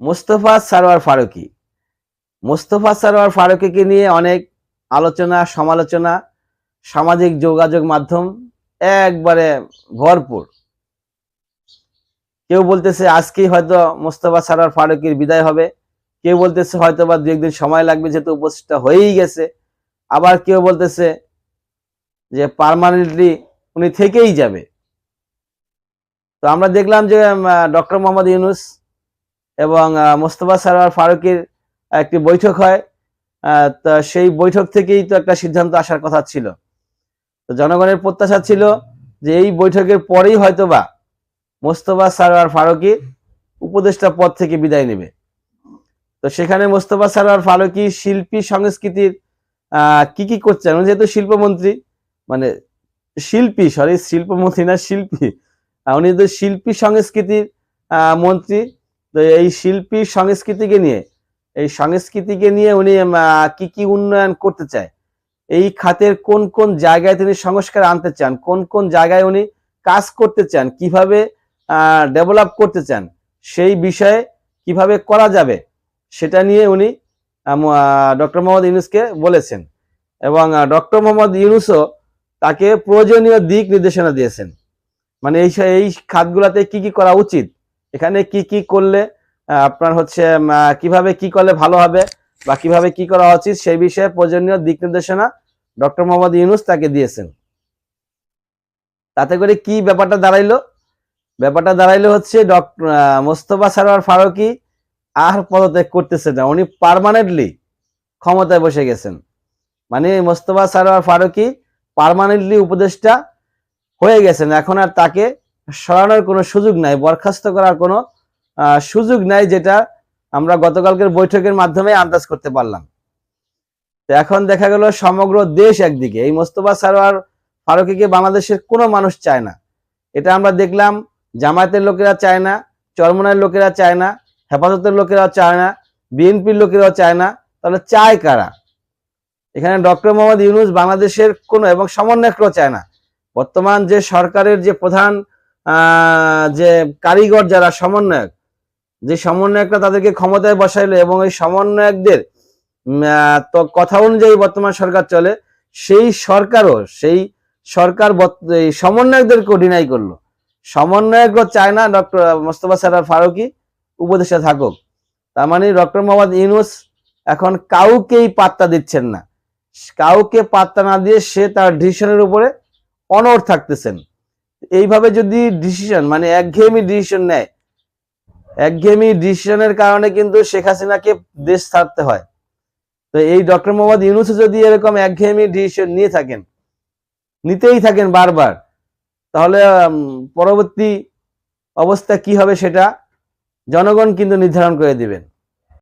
মোস্তফা সারোয়ার ফারুকি। মোস্তফা সারোয়ার ফারুকিকে নিয়ে অনেক আলোচনা, সমালোচনা, সামাজিক যোগাযোগ মাধ্যম একবারে ভরপুর। কেউ বলতেছে, আজকেই হয়তো মোস্তফা সারোয়ার ফারুকির বিদায় হবে। কেউ বলতেছে হয়তো বা দু একদিন সময় লাগবে, যেহেতু উপস্থিত হয়েই গেছে। আবার কেউ বলতেছে যে, পার্মানেন্টলি উনি থেকেই যাবে। তো আমরা দেখলাম যে ডক্টর মোহাম্মদ ইউনুস এবং মোস্তফা সারোয়ার ফারুকের একটি বৈঠক হয়। তা সেই বৈঠক থেকেই তো একটা সিদ্ধান্ত আসার কথা ছিল। তো জনগণের প্রত্যাশা ছিল যে এই বৈঠকের পরেই হয়তোবা মোস্তফা সারোয়ার ফারুকি উপদেষ্টা পদ থেকে বিদায় নেবে। তো সেখানে মোস্তফা সারোয়ার ফারুকি শিল্পী সংস্কৃতির কি কি করছেন? যেহেতু শিল্পমন্ত্রী মানে শিল্পী সরি শিল্পমন্ত্রী না, শিল্পী। উনি তো শিল্পী সংস্কৃতির মন্ত্রী। তো এই শিল্পী সংস্কৃতিকে নিয়ে, এই সংস্কৃতিকে নিয়ে উনি কি কি উন্নয়ন করতে চায়, এই খাতের কোন কোন জায়গায় তিনি সংস্কার আনতে চান, কোন কোন জায়গায় উনি কাজ করতে চান, কীভাবে ডেভেলপ করতে চান, সেই বিষয়ে কীভাবে করা যাবে, সেটা নিয়ে উনি ডক্টর মোহাম্মদ ইউনুসকে বলেছেন এবং ডক্টর মোহাম্মদ ইউনুসও তাকে প্রয়োজনীয় দিক নির্দেশনা দিয়েছেন। মানে এই এই খাতগুলোতে কি কি করা উচিত এখানে কি কি করলে আপনার হচ্ছে কীভাবে কি করলে ভালো হবে বা কীভাবে কি করা উচিত সেই বিষয়ে প্রয়োজনীয় দিক নির্দেশনা ডক্টর মোহাম্মদ ইউনুস তাকে দিয়েছেন। তাতে করে কি ব্যাপারটা দাঁড়াইলো? ব্যাপারটা দাঁড়াইলো হচ্ছে ডক্টর মোস্তফা সারোয়ার ফারুকি আর পদত্যাগ করতেছে না। উনি পার্মানেন্টলি ক্ষমতায় বসে গেছেন। মানে মোস্তফা সারোয়ার ফারুকি পার্মানেন্টলি উপদেষ্টা হয়ে গেছেন। এখন আর তাকে সরানোর কোনো সুযোগ নাই, বরখাস্ত করার কোনো সুযোগ নাই যেটা আমরা গতকালকের বৈঠকের মাধ্যমে আন্দাজ করতে পারলাম। তো এখন দেখা গেল সমগ্র দেশ একদিকে। এই মোস্তফা সারোয়ার ফারুকিকে বাংলাদেশের কোনো মানুষ চায় না। এটা আমরা দেখলাম, জামায়াতের লোকেরা চায় না, চরমনার লোকেরা চায় না, হেফাজতের লোকেরা চায় না, বিএনপির লোকেরাও চায় না। তাহলে চায় কারা? এখানে ডক্টর মোহাম্মদ ইউনুস বাংলাদেশের কোনো এবং সমন্বয়করাও চায় না। বর্তমান যে সরকারের যে প্রধান যে কারিগর যারা সমন্বয়ক, যে সমন্বয়করা তাদেরকে ক্ষমতায় বসাইলো এবং এই সমন্বয়কদের তো কথা অনুযায়ী বর্তমান সরকার চলে, সেই সরকারও, সেই সরকার সমন্বয়কদেরকেও ডিনাই করল। সমন্বয়করা চায় না ডক্টর মোস্তফা সারার ফারুকি উপদেশে থাকুক। তার মানে ডক্টর মোহাম্মদ ইউনুস এখন কাউকেই পাত্তা দিচ্ছেন না। কাউকে পাত্তা না দিয়ে সে তার ডিসিশনের উপরে অনড় থাকতেছেন। এইভাবে যদি ডিসিশন মানে একঘেয়েমি ডিসিশন নেয়, একঘেয়েমি ডিসিশনের কারণে কিন্তু শেখ হাসিনাকে দেশ ছাড়তে হয়। তো এই ডক্টর মোহাম্মদ ইউনুস যদি এরকম একঘেয়েমি ডিসিশন নিয়ে থাকেন, নিতেই থাকেন বারবার, তাহলে পরবর্তী অবস্থা কি হবে সেটা জনগণ কিন্তু নির্ধারণ করে দিবেন।